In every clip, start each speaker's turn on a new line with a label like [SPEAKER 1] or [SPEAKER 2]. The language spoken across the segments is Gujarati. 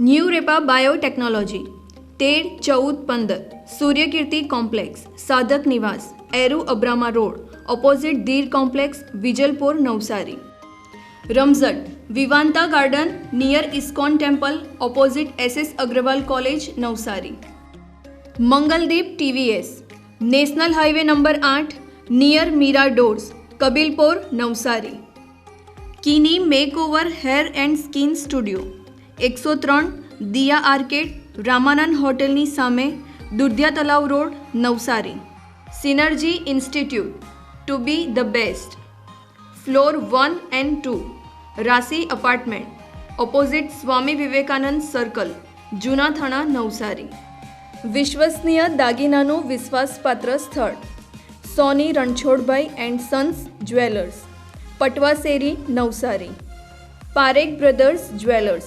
[SPEAKER 1] ન્યૂ રેપા બાયોટેકનોલોજી, તેર, ચૌદ, પંદર, Suryakirti complex, Sadhak Niwas, Eru Abrama road, opposite Dhir complex, Vijalpor, Navsari. Ramzat, Vivanta garden, near ISKCON temple, opposite SS Agarwal college, Navsari. Mangaldeep TVS, national highway number આઠ, near Meera doors, Kabilpor, Navsari. Kini makeover hair and skin studio. એકસો ત્રણ, દિયા આર્કેડ, રામાનંદ હોટેલની સામે Dudhiya Talav road, Navsari. Synergy institute, to be the best. Floor one and two Rasi apartment, opposite Swami Vivekananda circle, Juna Thana, Navsari. વિશ્વસનીય દાગીનાનું વિશ્વાસપાત્ર સ્થળ, Soni Ranchhodbhai and sons jewellers, Patwaseri, Navsari. Parekh brothers jewellers.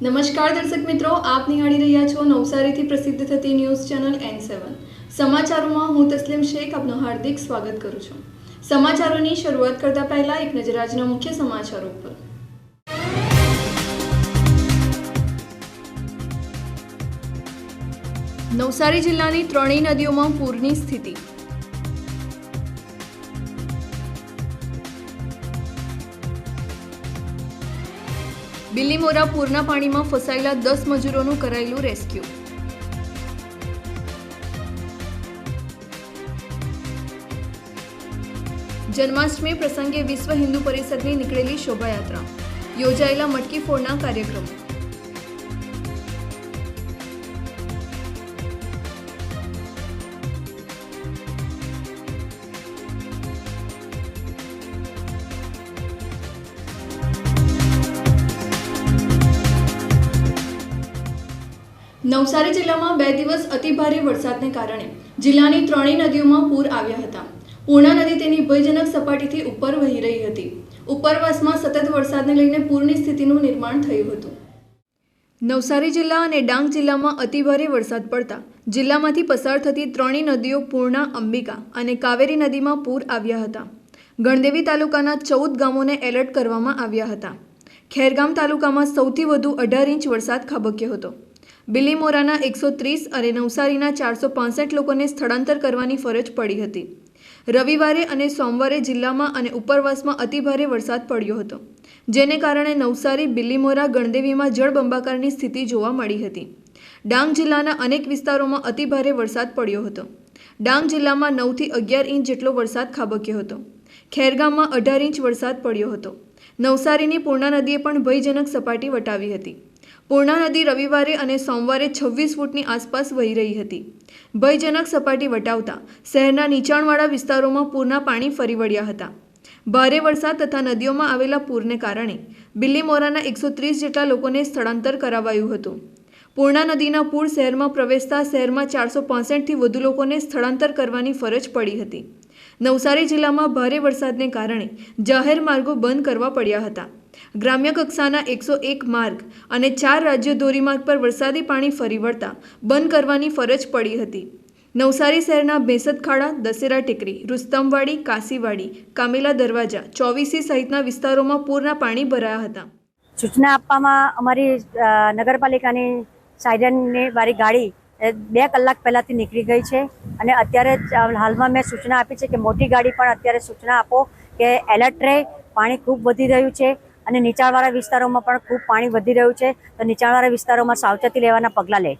[SPEAKER 1] નમસ્કાર દર્શક મિત્રો, આપ નિહાળી રહ્યા છો નવસારીથી પ્રસિદ્ધ થતી ન્યૂઝ ચેનલ એન સેવન સમાચારોમાં હું તસ્લીમ શેખ, આપનું હાર્દિક સ્વાગત કરું છું. સમાચારોની શરૂઆત કરતા પહેલા એક નજર આજના મુખ્ય સમાચારો પર નવસારી જિલ્લાની ત્રણેય નદીઓમાં પૂરની સ્થિતિ. બિલ્લીમોરા પૂરના પાણીમાં ફસાયેલા દસ મજૂરોનું કરાયેલું રેસ્ક્યુ. જન્માષ્ટમી પ્રસંગે વિશ્વ હિન્દુ પરિષદની નીકળેલી શોભાયાત્રા. યોજાયેલા મટકી ફોડના કાર્યક્રમો. નવસારી જિલ્લામાં બે દિવસ અતિભારે વરસાદને કારણે જિલ્લાની ત્રણેય નદીઓમાં પૂર આવ્યા હતા. પૂર્ણા નદી તેની ભયજનક સપાટીથી ઉપર વહી રહી હતી. ઉપરવાસમાં સતત વરસાદને લઈને પૂરની સ્થિતિનું નિર્માણ થયું હતું. નવસારી જિલ્લા અને ડાંગ જિલ્લામાં અતિભારે વરસાદ પડતા જિલ્લામાંથી પસાર થતી ત્રણેય નદીઓ પૂર્ણા, અંબિકા અને કાવેરી નદીમાં પૂર આવ્યા હતા. ગણદેવી તાલુકાના ચૌદ ગામોને એલર્ટ કરવામાં આવ્યા હતા. ખેરગામ તાલુકામાં સૌથી વધુ અઢાર ઇંચ વરસાદ ખાબક્યો હતો. બિલીમોરાના એકસો ત્રીસ અને નવસારીના ચારસો પાસઠ લોકોને સ્થળાંતર કરવાની ફરજ પડી હતી. રવિવારે અને સોમવારે જિલ્લામાં અને ઉપરવાસમાં અતિભારે વરસાદ પડ્યો હતો, જેને કારણે નવસારી બિલ્લીમોરા ગણદેવીમાં જળબંબાકારની સ્થિતિ જોવા મળી હતી. ડાંગ જિલ્લાના અનેક વિસ્તારોમાં અતિભારે વરસાદ પડ્યો હતો. ડાંગ જિલ્લામાં નવથી અગિયાર ઇંચ જેટલો વરસાદ ખાબક્યો હતો. ખેરગામમાં અઢાર ઇંચ વરસાદ પડ્યો હતો. નવસારીની પૂર્ણા નદીએ પણ ભયજનક સપાટી વટાવી હતી. પૂર્ણા નદી રવિવારે અને સોમવારે છવ્વીસ ફૂટની આસપાસ વહી રહી હતી. ભયજનક સપાટી વટાવતા શહેરના નીચાણવાળા વિસ્તારોમાં પૂરના પાણી ફરી વળ્યા હતા. ભારે વરસાદ તથા નદીઓમાં આવેલા પૂરને કારણે બિલ્લીમોરાના એકસો ત્રીસ જેટલા લોકોને સ્થળાંતર કરાવાયું હતું. પૂર્ણા નદીના પૂર શહેરમાં પ્રવેશતા શહેરમાં ચારસો પાસઠથી વધુ લોકોને સ્થળાંતર કરવાની ફરજ પડી હતી. નવસારી જિલ્લામાં ભારે વરસાદને કારણે જાહેર માર્ગો બંધ કરવા પડ્યા હતા. ગ્રામ્ય કક્ષાના એકસો એક માર્ગ અને ચાર રાજ્ય ધોરીમાર્ગ પર વરસાદી પાણી ફરી વળતા બંધ કરવાની ફરજ પડી હતી. નવસારી શહેરના ભેંસદ ખાડા દશેરા ટેકરી, રુસ્તમવાડી, કાશીવાડી, કામેલા દરવાજા ચોવીસી સહિતના વિસ્તારોમાં પૂરના પાણી ભરાયા હતા.
[SPEAKER 2] સૂચના આપવામાં અમારી નગરપાલિકાની સાયરનની વાળી ગાડી બે કલાક પહેલાંથી નીકળી ગઈ છે અને અત્યારે હાલમાં મેં સૂચના આપી છે કે મોટી ગાડી પણ અત્યારે સૂચના આપો કે એલર્ટ રહે, પાણી ખૂબ વધી રહ્યું છે. અને નીચાણવાળા વિસ્તારોમાં પણ ખૂબ પાણી વધી રહ્યું છે. તો નીચાણવાળા વિસ્તારોમાં સાવચેતી લેવાના પગલાં લે.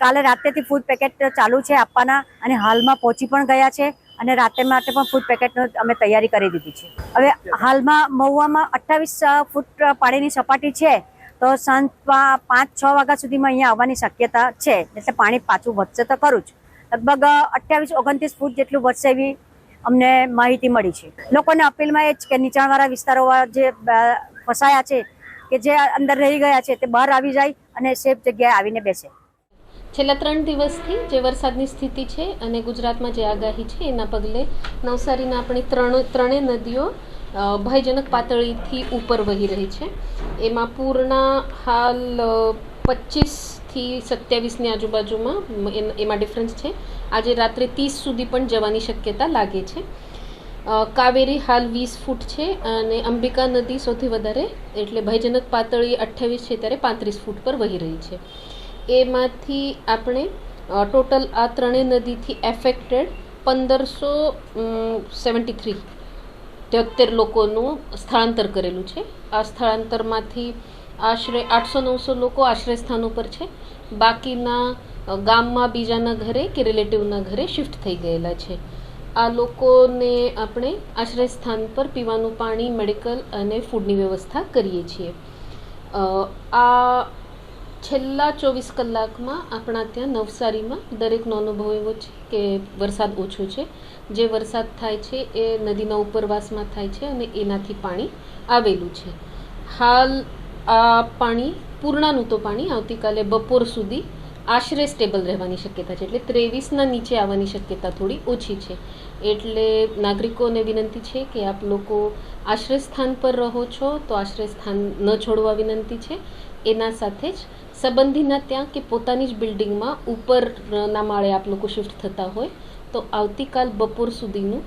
[SPEAKER 2] કાલે રાત્રેથી ફૂડ પેકેટ ચાલુ છે આપવાના અને હાલમાં પહોંચી પણ ગયા છે અને રાતે માટે પણ ફૂડ પેકેટનો અમે તૈયારી કરી દીધી છે. હવે હાલમાં મહુવામાં અઠ્ઠાવીસ ફૂટ પાણીની સપાટી છે. તો સાંજ પાંચ, છ વાગ્યા સુધીમાં અહીંયા આવવાની શક્યતા છે. એટલે પાણી પાછું વધશે તો ખરું જ. લગભગ અઠ્યાવીસ ઓગણત્રીસ ફૂટ જેટલું વધશે એવી અમને માહિતી મળી છે. લોકોને અપીલમાં એ જ કે નીચાણવાળા વિસ્તારો જે ફસાયા છે કે જે અંદર રહી ગયા છે તે બહાર આવી જાય અને સેફ જગ્યાએ આવીને બેસે.
[SPEAKER 3] છેલ્લા ત્રણ દિવસથી જે વરસાદની સ્થિતિ છે અને ગુજરાતમાં જે આગાહી છે એના પગલે નવસારીના આપણી ત્રણ, ત્રણેય નદીઓ ભયજનક પાતળીથી ઉપર વહી રહી છે. એમાં પૂરના હાલ પચીસથી સત્યાવીસની આજુબાજુમાં એમાં ડિફરન્સ છે. આજે રાત્રે ત્રીસ સુધી પણ જવાની શક્યતા લાગે છે. કાવેરી હાલ વીસ ફૂટ છે અને અંબિકા નદી સૌથી વધારે, એટલે ભયજનક પાતળી અઠ્ઠાવીસ છે ત્યારે પાંત્રીસ ફૂટ પર વહી રહી છે. એમાંથી આપણે ટોટલ આ ત્રણેય નદીથી એફેક્ટેડ પંદરસો સેવન્ટી થ્રી તોતેર લોકોનું સ્થળાંતર કરેલું છે. આ સ્થળાંતરમાંથી આશરે આઠસો નવસો લોકો આશ્રય સ્થાનો પર છે. બાકીના ગામમાં બીજાના ઘરે કે રિલેટિવના ઘરે શિફ્ટ થઈ ગયેલા છે. આ લોકોને આપણે આશ્રય સ્થાન પર પીવાનું પાણી, મેડિકલ અને ફૂડની વ્યવસ્થા કરીએ છીએ. આ છેલ્લા ચોવીસ કલાકમાં આપણા ત્યાં નવસારીમાં દરેકનો અનુભવ એવો છે કે વરસાદ ઓછો છે. જે વરસાદ થાય છે એ નદીના ઉપરવાસમાં થાય છે અને એનાથી પાણી આવેલું છે. હાલ આ પાણી, પૂર્ણાનું તો પાણી આવતીકાલે બપોર સુધી આશરે સ્ટેબલ રહેવાની શક્યતા છે. એટલે ત્રેવીસના નીચે આવવાની શક્યતા થોડી ઓછી છે. એટલે નાગરિકોને વિનંતી છે કે આપ લોકો આશ્રય સ્થાન પર રહો છો તો આશ્રય સ્થાન ન છોડવા વિનંતી છે. એના સાથે જ સંબંધીના ત્યાં કે પોતાની જ બિલ્ડિંગમાં ઉપરના માળે આપ લોકો શિફ્ટ થતા હોય તો આવતીકાલ બપોર સુધીનું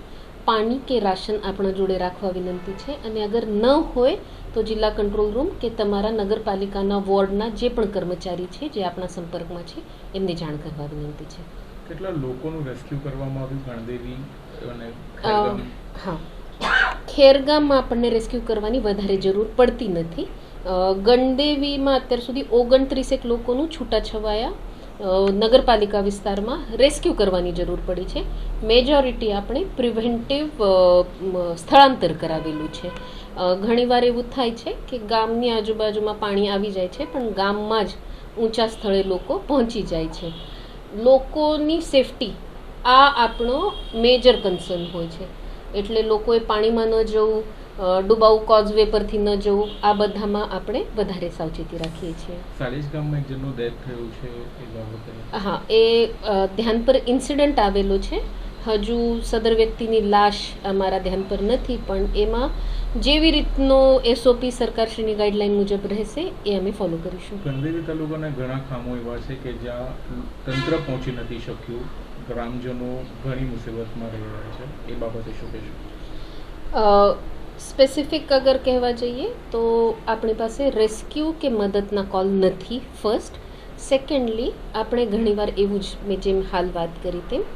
[SPEAKER 3] પાણી કે રાશન આપણા જોડે રાખવા વિનંતી છે. અને અગર ન હોય તો જિલ્લા કંટ્રોલ રૂમ કે તમારા નગરપાલિકાના વોર્ડના જે પણ કર્મચારી છે જે આપણા સંપર્કમાં છે એમને જાણ કરવા વિનંતી છે.
[SPEAKER 4] કેટલા લોકોનું રેસ્ક્યુ કરવામાં આવ્યું? ગણદેવી અને
[SPEAKER 3] હા. ખેરગામમાં આપણને રેસ્ક્યુ કરવાની વધારે જરૂર પડતી નથી. ગણદેવીમાં અત્યાર સુધી ઓગણત્રીસેક લોકોનું છૂટાછવાયા નગરપાલિકા વિસ્તારમાં રેસ્ક્યુ કરવાની જરૂર પડી છે. મેજોરિટી આપણે પ્રિવેન્ટિવ સ્થળાંતર કરાવેલું છે. ઘણીવાર એવું થાય છે કે ગામની આજુબાજુમાં પાણી આવી જાય છે, પણ ગામમાં જ ઊંચા સ્થળે લોકો પહોંચી જાય છે. લોકોની સેફટી આ આપણો મેજર કન્સર્ન હોય છે. એટલે લોકોએ પાણીમાં ન જવું ડુબાઉ કોઝવે પરથી ન જવું આ બધામાં આપણે વધારે સાવચેતી રાખીએ છીએ. હા એ ધ્યાન પર ઇન્સિડન્ટ આવેલો છે. હજુ સદર વ્યક્તિની લાશ અમારા ધ્યાન પર નથી પણ એમાં જેવી રીતનો એસઓપી સરકારશ્રીની ગાઈડલાઈન મુજબ રહેશે એ અમે ફોલો કરીશું.
[SPEAKER 4] ગણદેવી તાલુકાના ઘણા ખામો એવા છે કે જ્યાં તંત્ર પહોંચી નથી શક્યું ગ્રામજનો ઘણી મુસીબતમાં રહી રહ્યા છે. એ બાબતે શું કહેશો?
[SPEAKER 3] સ્પેસિફિક અગર કહેવા જઈએ તો આપણી પાસે રેસ્ક્યુ કે મદદના કોલ નથી ફર્સ્ટ સેકન્ડલી આપણે ઘણીવાર એવું જ મેં જેમ હાલ વાત કરી તેમ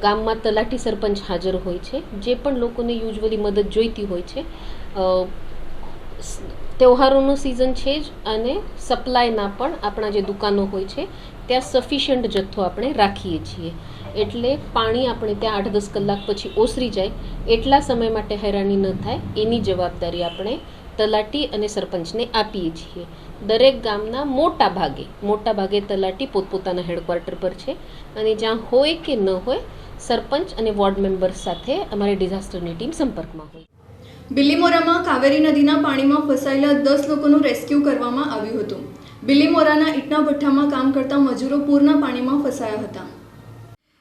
[SPEAKER 3] ગામમાં તલાટી સરપંચ હાજર હોય છે જે પણ લોકોને યુઝવલી મદદ જોઈતી હોય છે તહેવારોનું સિઝન છે જ અને સપ્લાયના પણ આપણા જે દુકાનો હોય છે ત્યાં સફિશિયન્ટ જથ્થો આપણે રાખીએ છીએ એટલે પાણી આપણે ત્યાં આઠ દસ કલાક પછી ઓસરી જાય, એટલા સમય માટે હેરાની ન થાય, એની જવાબદારી આપણે તલાટી અને સરપંચને આપીએ છીએ. દરેક ગામના મોટા ભાગે મોટા ભાગે તલાટી પોતપોતાના હેડક્વાર્ટર પર છે અને જ્યાં હોય કે ન હોય, સરપંચ અને વોર્ડ મેમ્બર સાથે અમારી ડિઝાસ્ટરની ટીમ સંપર્કમાં હોય.
[SPEAKER 1] બિલીમોરામાં કાવેરી નદીના પાણીમાં ફસાયેલા દસ લોકોનું રેસ્ક્યુ કરવામાં આવ્યું હતું. બિલીમોરાના ઈટના ભઠ્ઠામાં કામ કરતા મજૂરો પૂરના પાણીમાં ફસાયા હતા.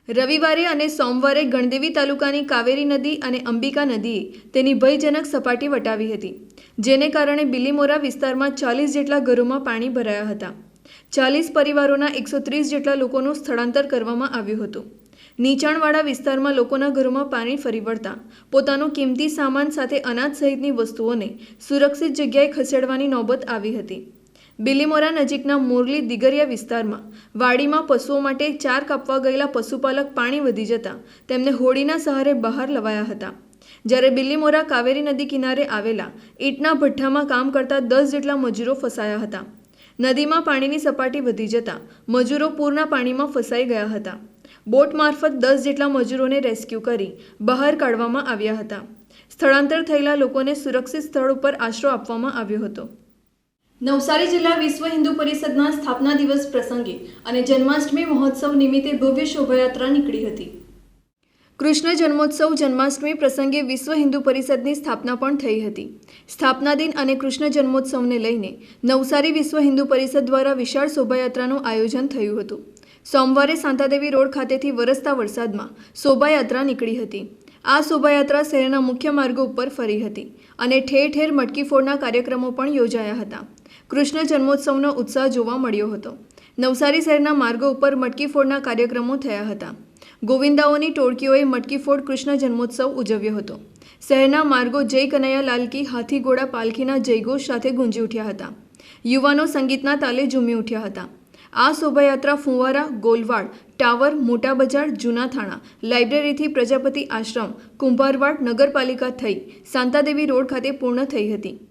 [SPEAKER 1] રવિવારે અને સોમવારે ગણદેવી તાલુકાની કાવેરી નદી અને અંબિકા નદીએ તેની ભયજનક સપાટી વટાવી હતી, જેને કારણે બિલીમોરા વિસ્તારમાં ચાલીસ જેટલા ઘરોમાં પાણી ભરાયા હતા. ચાલીસ પરિવારોના એકસો ત્રીસ જેટલા લોકોનું સ્થળાંતર કરવામાં આવ્યું હતું. નીચાણવાળા વિસ્તારમાં લોકોના ઘરોમાં પાણી ફરી વળતા પોતાનો કિંમતી સામાન સાથે અનાજ સહિતની વસ્તુઓને સુરક્ષિત જગ્યાએ ખસેડવાની નોબત આવી હતી. બિલીમોરા નજીકના મોરલી દિગરિયા વિસ્તારમાં વાડીમાં પશુઓ માટે ચાર કાપવા ગયેલા પશુપાલક પાણી વધી જતા તેમને હોડીના સહારે બહાર લવાયા હતા. જ્યારે બિલીમોરા કાવેરી નદી કિનારે આવેલા ઈંટના ભઠ્ઠામાં કામ કરતા દસ જેટલા મજૂરો ફસાયા હતા. નદીમાં પાણીની સપાટી વધી જતા મજૂરો પૂરના પાણીમાં ફસાઈ ગયા હતા. બોટ મારફત દસ જેટલા મજૂરોને રેસ્ક્યુ કરી બહાર કાઢવામાં આવ્યા હતા. સ્થળાંતર થયેલા લોકોને સુરક્ષિત સ્થળ ઉપર આશરો આપવામાં આવ્યો હતો. નવસારી જિલ્લા વિશ્વ હિન્દુ પરિષદના સ્થાપના દિવસ પ્રસંગે અને જન્માષ્ટમી મહોત્સવ નિમિત્તે ભવ્ય શોભાયાત્રા નીકળી હતી. કૃષ્ણ જન્મોત્સવ જન્માષ્ટમી પ્રસંગે વિશ્વ હિન્દુ પરિષદની સ્થાપના પણ થઈ હતી. સ્થાપના દિન અને કૃષ્ણ જન્મોત્સવને લઈને નવસારી વિશ્વ હિન્દુ પરિષદ દ્વારા વિશાળ શોભાયાત્રાનું આયોજન થયું હતું. સોમવારે સાંતાદેવી રોડ ખાતેથી વરસતા વરસાદમાં શોભાયાત્રા નીકળી હતી. આ શોભાયાત્રા શહેરના મુખ્ય માર્ગો ઉપર ફરી હતી અને ઠેર ઠેર મટકી ફોડના કાર્યક્રમો પણ યોજાયા હતા. કૃષ્ણ જન્મોત્સવનો ઉત્સાહ જોવા મળ્યો હતો. નવસારી શહેરના માર્ગો ઉપર મટકીફોડના કાર્યક્રમો થયા હતા. ગોવિંદાઓની ટોળકીઓએ મટકીફોડ કૃષ્ણ જન્મોત્સવ ઉજવ્યો હતો. શહેરના માર્ગો જય કનૈયા લાલકી હાથીઘોડા પાલખીના જયઘોષ સાથે ગુંજી ઉઠ્યા હતા. યુવાનો સંગીતના તાલે ઝૂમી ઉઠ્યા હતા. આ શોભાયાત્રા ફુવારા, ગોલવાડ, ટાવર, મોટા બજાર, જૂના થાણા, લાઇબ્રેરીથી પ્રજાપતિ આશ્રમ, કુંભારવાડ નગરપાલિકા થઈ શાંતાદેવી રોડ ખાતે પૂર્ણ થઈ હતી.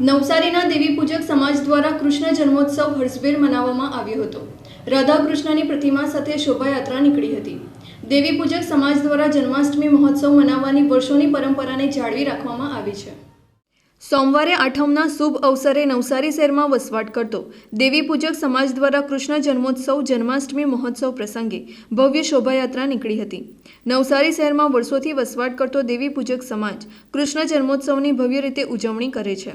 [SPEAKER 1] નવસારીના દેવી પૂજક સમાજ દ્વારા કૃષ્ણ જન્મોત્સવ હર્ષભેર મનાવવામાં આવ્યો હતો. રાધાકૃષ્ણની પ્રતિમા સાથે શોભાયાત્રા નીકળી હતી. દેવી પૂજક સમાજ દ્વારા જન્માષ્ટમી મહોત્સવ મનાવવાની વર્ષોની પરંપરાને જાળવી રાખવામાં આવી છે. સોમવારે આઠમના શુભ અવસરે નવસારી શહેરમાં વસવાટ કરતો દેવી પૂજક સમાજ દ્વારા કૃષ્ણ જન્મોત્સવ, જન્માષ્ટમી મહોત્સવ પ્રસંગે ભવ્ય શોભાયાત્રા નીકળી હતી. નવસારી શહેરમાં વર્ષોથી વસવાટ કરતો દેવી પૂજક સમાજ કૃષ્ણ જન્મોત્સવની ભવ્ય રીતે ઉજવણી કરે છે.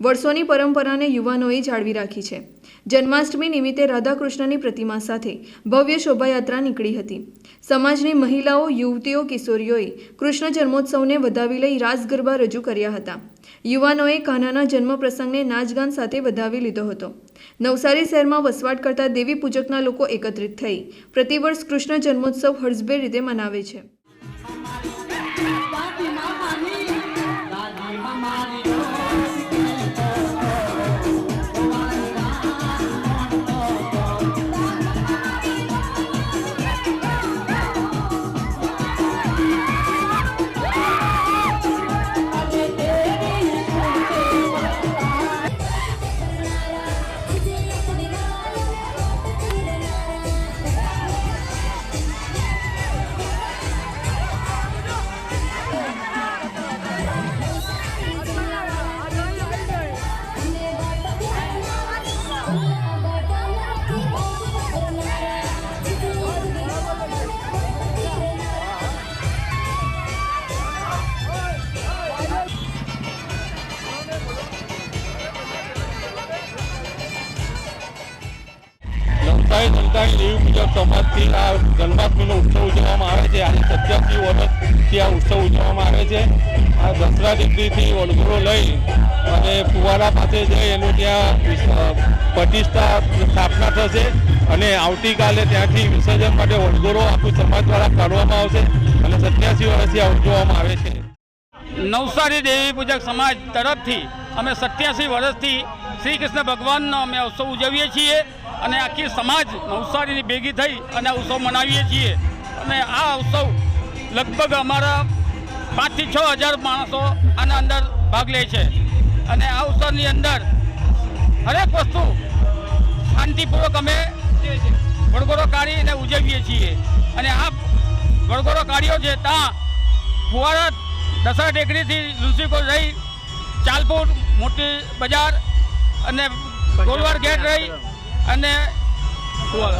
[SPEAKER 1] વર્ષોની પરંપરાને યુવાનોએ જાળવી રાખી છે. જન્માષ્ટમી નિમિત્તે રાધાકૃષ્ણની પ્રતિમા સાથે ભવ્ય શોભાયાત્રા નીકળી હતી. સમાજની મહિલાઓ, યુવતીઓ, કિશોરીઓએ કૃષ્ણ જન્મોત્સવને વધાવી લઈ રાસ ગરબા રજૂ કર્યા હતા. યુવાનોએ કાનાના જન્મ પ્રસંગને નાચગાન સાથે વધાવી લીધો હતો. નવસારી શહેરમાં વસવાટ કરતા દેવી પૂજકના લોકો એકત્રિત થઈ પ્રતિવર્ષ કૃષ્ણ જન્મોત્સવ હર્ષભેર રીતે મનાવે છે.
[SPEAKER 5] સમાજથી આ જન્માષ્ટમીનો ઉત્સવ ઉજવવામાં આવે છે. આજે સત્યાસી વર્ષથી આ ઉત્સવ ઉજવવામાં આવે છે. આ દસરા ડિગ્રીથી વડગુરો લઈ અને ફુવારા પાસે જઈ એનું ત્યાં પ્રતિષ્ઠા સ્થાપના થશે અને આવતીકાલે ત્યાંથી વિસર્જન માટે વડગુરો આખું સમાજ દ્વારા કાઢવામાં આવશે અને સત્યાસી વર્ષથી આ ઉજવવામાં આવે છે.
[SPEAKER 6] નવસારી દેવી પૂજક સમાજ તરફથી અમે સત્યાસી વર્ષથી શ્રી કૃષ્ણ ભગવાનનો અમે ઉત્સવ ઉજવીએ છીએ. અને આખી સમાજ નવસારીની ભેગી થઈ અને આ ઉત્સવ મનાવીએ છીએ. અને આ ઉત્સવ લગભગ અમારા પાંચથી છ હજાર માણસો આના અંદર ભાગ લે છે. અને આ ઉત્સવની અંદર હરેક વસ્તુ શાંતિપૂર્વક અમે વડગોરો કાઢીને ઉજવીએ છીએ. અને આ વડગોરો કાઢ્યો છે ત્યાં ફુવારા દસરા ટેકરીથી લુસીકો રહી ચાલપુર મોટી બજાર અને ગોલવાડ ગેટ રહી અને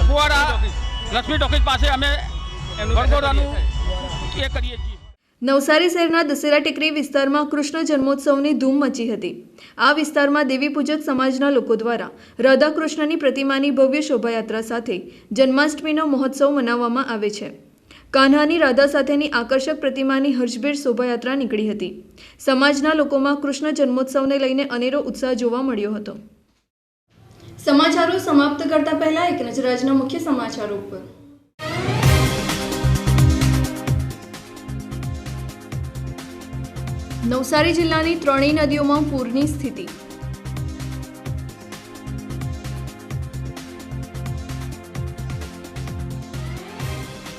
[SPEAKER 6] ફુવારા. લક્ષ્મી ટોકીજ પાસે અમે વડગોરાનું એ કરીએ છીએ.
[SPEAKER 1] નવસારી શહેરના દશેરા ટેકરી વિસ્તારમાં કૃષ્ણ જન્મોત્સવની ધૂમ મચી હતી. આ વિસ્તારમાં દેવી પૂજક સમાજના લોકો દ્વારા રાધાકૃષ્ણની પ્રતિમાની ભવ્ય શોભાયાત્રા સાથે જન્માષ્ટમીનો મહોત્સવ મનાવવામાં આવે છે. કાન્હાની રાધા સાથેની આકર્ષક પ્રતિમાની હર્ષભેર શોભાયાત્રા નીકળી હતી. સમાજના લોકોમાં કૃષ્ણ જન્મોત્સવને લઈને અનેરો ઉત્સાહ જોવા મળ્યો હતો. સમાચારો સમાપ્ત કરતા પહેલા એક નજર આજના મુખ્ય સમાચારો ઉપર. નવસારી જિલ્લાની ત્રણેય નદીઓમાં પૂરની સ્થિતિ.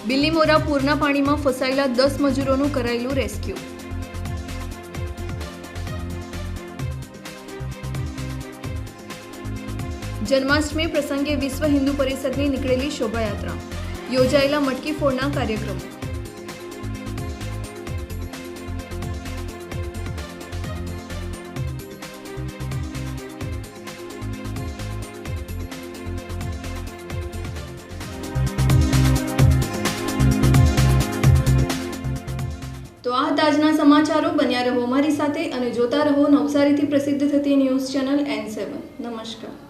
[SPEAKER 1] બિલીમોરા પૂરના પાણીમાં ફસાયેલા દસ મજૂરોનું કરાયેલું રેસ્ક્યુ. જન્માષ્ટમી પ્રસંગે વિશ્વ હિન્દુ પરિષદની નીકળેલી શોભાયાત્રા. યોજાયેલા મટકી ફોડના કાર્યક્રમો. તો આ તાજના સમાચારો. બન્યા રહો અમારી સાથે અને જોતા રહો નવસારીથી પ્રસિદ્ધ થતી ન્યૂઝ ચેનલ એન સેવન. નમસ્કાર.